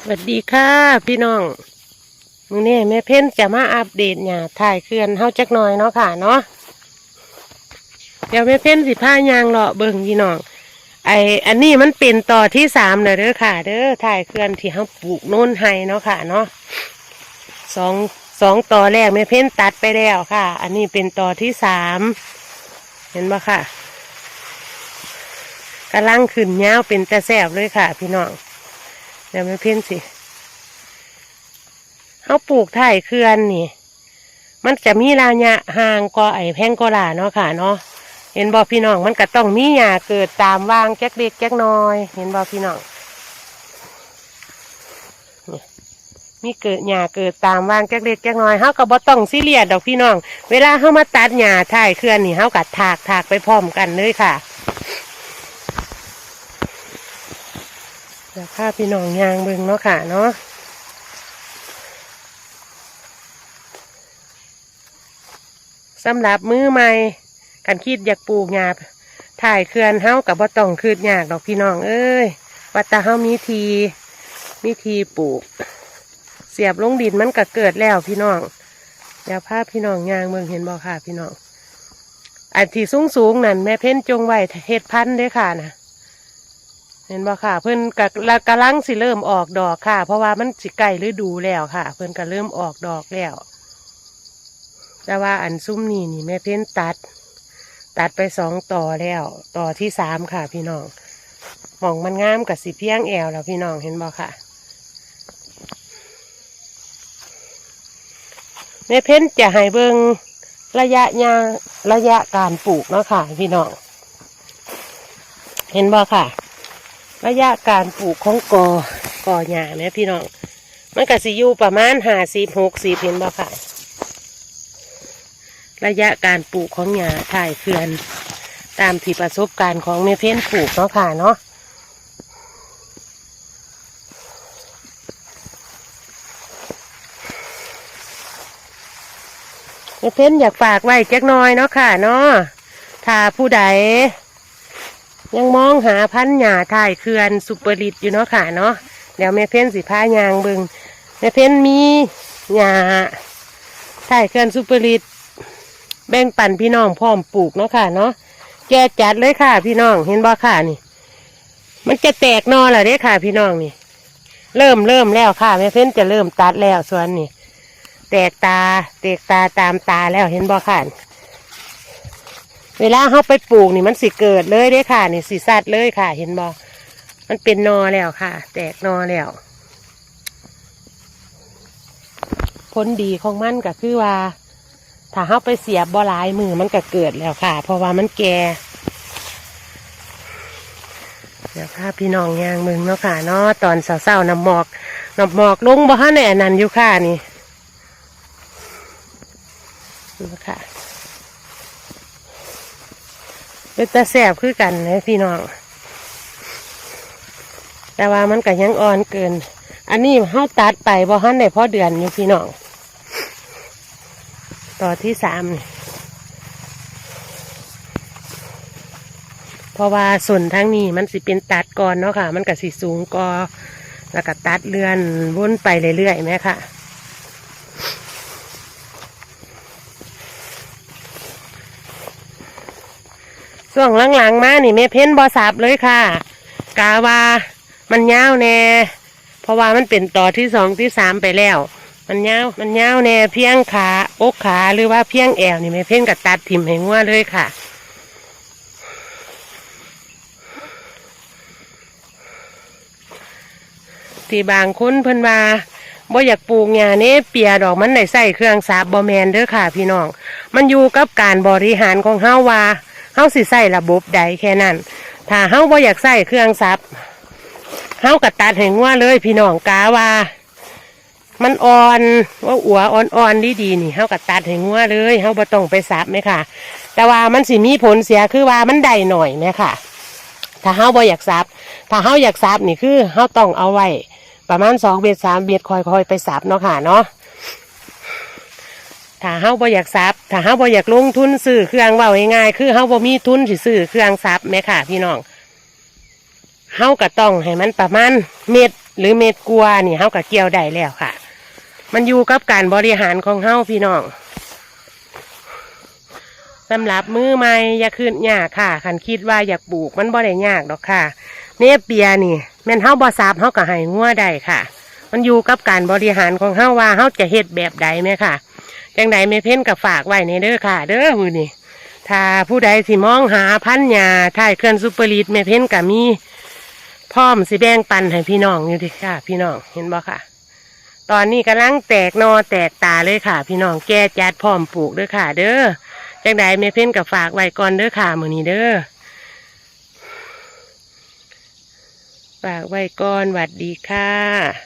สวัสดีค่ะพี่น้องมื้อนี้แม่เพ้นจะมาอัปเดตหญ้าถ่ายเขื่อนเฮาจักหน่อยเนาะค่ะเนาะเดี๋ยวแม่เพ้นสิพายางเลาะเบิ่งพี่น้องไออันนี้มันเป็นต่อที่สามเลยเด้อค่ะ เด้อถ่ายเขื่อนที่เฮาปลูกโน่นให้เนาะค่ะเนาะสองสองต่อแรกแม่เพ้นตัดไปแล้วค่ะ อันนี้เป็นต่อที่สามเห็นปะค่ะกำลังขึ้นยาวเป็นตะแสบเลยค่ะ พี่น้อง ดี๋ยวไม่เพี้ยนสิเขาปลูกถ่ายเขื่อนนี่ มันจะมีระยะห่างกว่าไอแพงกอลาเนาะค่ะเนาะเห็นบอพี่น้องมันก็ต้องมีหญ้าเกิดตามวางแจ๊กเล็กแจ๊กน้อย เห็นบอพี่น้องมีเกิดหญ้าเกิดตามวางแจ๊กเล็กแจ๊กน้อยเขาก็บ่ต้องซีเรียสดอกพี่น้อง เวลาเขามาตัดหญ้าถ่ายเขื่อนนี่เขากัดถากถากไปพร้อมกันเลยค่ะ เดี๋ยวข้าพี่น้องยางเบิ่งเนาะค่ะเนาะสำหรับมือใหม่กันคิดอยากปลูกหญ้าถ่ายเขื่อนเฮ้ากับบ่ต้องคืดยากดอกพี่น้องเอ้ยว่าแตาเฮ้ามีทีมีทีปลูก เสียบลงดินมันก็เกิดแล้วพี่น้องเดี๋ยวภาพพี่น้องยางเบิ่งเห็นบ่ค่ะพี่น้องอันที่สูงสูงนั่นแม่เพ้นจงไว้เฮ็ดพันธุ์ด้อค่ะนะ เห็นบ่ค่ะ เพิ่นกะละกำลังสิเริ่มออกดอกค่ะ เพราะว่ามันสิใกล้ฤดูแล้วค่ะ เพิ่นก็เริ่มออกดอกแล้ว แต่ว่าอันซุ้มนี่นี่แม่เพ้นตัด ตัดไปสองต่อแล้ว ต่อที่สามค่ะ พี่น้องมองมันงามกับสีเพียงแอวแล้วพี่น้องเห็นบ่ค่ะแม่เพ้นจะให้เบิงระยะยางระยะการปลูกเนาะค่ะ พี่น้องเห็นบ่ค่ะ ระยะการปลูกของกอกอหญ้าเนี่ยพี่น้อง มันก็สิอยู่ประมาณห้าสิบหกสิบเห็นบ่ค่ะ ระยะการปลูกของหญ้าถ่ายเขื่อนตามที่ประสบการณ์ของเมเพ้นปลูกเนาะค่ะเนาะเมเพ้นอยากฝากไว้จักน้อยเนาะค่ะเนาะถ้าผู้ใด ยังมองหาพันหญ้าถ่ายเขื่อนสุปริตอยู่เนาะค่ะเนาะเดี๋ยวแม่เพ้นสิพายางเบิงแม่เพ้นมีหญ้าถ่ายเขื่อนสุปริตแบ่งปันพี่น้องพร้อมปลูกเนาะค่ะเนาะแกจัดเลยค่ะ พี่น้องเห็นบ่ค่ะนี่ มันจะแตกนอแล้วเด้ค่ะ พี่น้องนี่ เริ่มเริ่มแล้วค่ะแม่เพ้นจะเริ่มตัดแล้วส่วนนี่แตกตาแตกตาตามตาแล้วเห็นบ่ค่ะ เวลาเขาไปปลูกนี่มันสิเกิดเลยเด้ค่ะ นี่สิสัดเลยค่ะ เห็นบอมันเป็นนอแล้วค่ะ แตกนอแล้วผลดีของมันก็คือว่า ถ้าเขาไปเสียบบ่หลายมือมันก็เกิดแล้วค่ะ เพราะว่ามันแก่เดี๋ยวพาพี่น้องยางมึงเนาะค่ะเนาะตอนเศร้าๆน้ำหมอกน้ำหมอกลงบ่ฮะในอันนั้นอยู่ค่ะนี่นี่ค่ะ เป็นตาแสบคือกันเลยพี่น้อง แต่ว่ามันก็ยังอ่อนเกิน อันนี้เฮาตัดไปบ่ฮันได้พอเดือนอยู่พี่น้อง ต่อที่สามเพราะว่าส่วนทั้งนี้มันสิเป็นตัดก่อนเนาะค่ะ มันก็สิสูงกอแล้วก็ตัดเลื่อนวนไปเรื่อยๆไหมค่ะ ช่วงหลังๆมานี่แม่เพ้นบอสับเลยค่ะ กาว่ามันยาวแน่ เพราะว่ามันเป็นต่อที่สองที่สามไปแล้ว มันยาวมันยาวแน่เพียงขาอกขาหรือว่าเพียงแอวนี่แม่เพ้นกับตัดถิ่มให้งัวเลยค่ะที่บางคนเพิ่นว่าบ่อยากปลูกหญ้าเนี้เปียดอกมันได้ใส่เครื่องสาบบ่แมนเด้อค่ะ พี่น้อง มันอยู่กับการบริหารของเฮาว่า เฮาสิใส่ระบบใดแค่นั้น ถ้าเฮาบ่อยากใส่เครื่องซับเฮาก็ตัดให้งัวเลย พี่น้องกาว่า มันอ่อนว่าอัวอ่อนๆดีๆนี่เฮาก็ตัดให้งัวเลยเฮาบ่ต้องไปซับไหมค่ะ แต่ว่ามันสิมีผลเสียคือว่ามันได้หน่อยไหมค่ะ ถ้าเฮาบ่อยากซับถ้าเฮาอยากซับนี่คือเฮาต้องเอาไว้ประมาณสองเบ็ดสามเบ็ดคอยๆไปซับเนาะค่ะเนาะ ถ้าเฮาบ่อยากซับถ้าเฮาบ่อยากลงทุนซื้อเครื่องเว้าง่ายๆคือเฮาบ่มีทุนสิซื้อเครื่องซับแม่ค่ะ พี่น้องเฮาก็ต้องให้มันประมาณเม็ดหรือเม็ดกัวนี่เฮาก็เกี่ยวได้แล้วค่ะ มันอยู่กับการบริหารของเฮาพี่น้องสำหรับมือใหม่อย่าขึ้นยากค่ะคันคิดว่าอยากปลูกมันบ่ได้ยากดอกค่ะ เนเปียนี่แม่นเฮาบ่ทราบเฮาก็ให้งัวได้ค่ะ มันอยู่กับการบริหารของเฮาว่าเฮาจะเฮ็ดแบบใดแม่ค่ะ จังใดแม่เพ่นก็ฝากไว้ในเด้อค่ะ เด้อมือนี่ถ้าผู้ใดสิมองหาพันยาถ่ายเคลื่อนซุปเปอร์ลีดแม่เพ่นก็มีพร้อมสิแบ่งปันให้พี่น้องอยู่ดิค่ะ พี่น้องเห็นบ่ค่ะ ตอนนี้กำลังแตกนอแตกตาเลยค่ะ พี่น้องแก่จัดพร้อมปลูกเด้อค่ะ เด้อจังใดแม่เพ่นก็ฝากไว้ก่อนเด้อค่ะมือนี้เด้อฝากไว้ก่อนหวัดดีค่ะ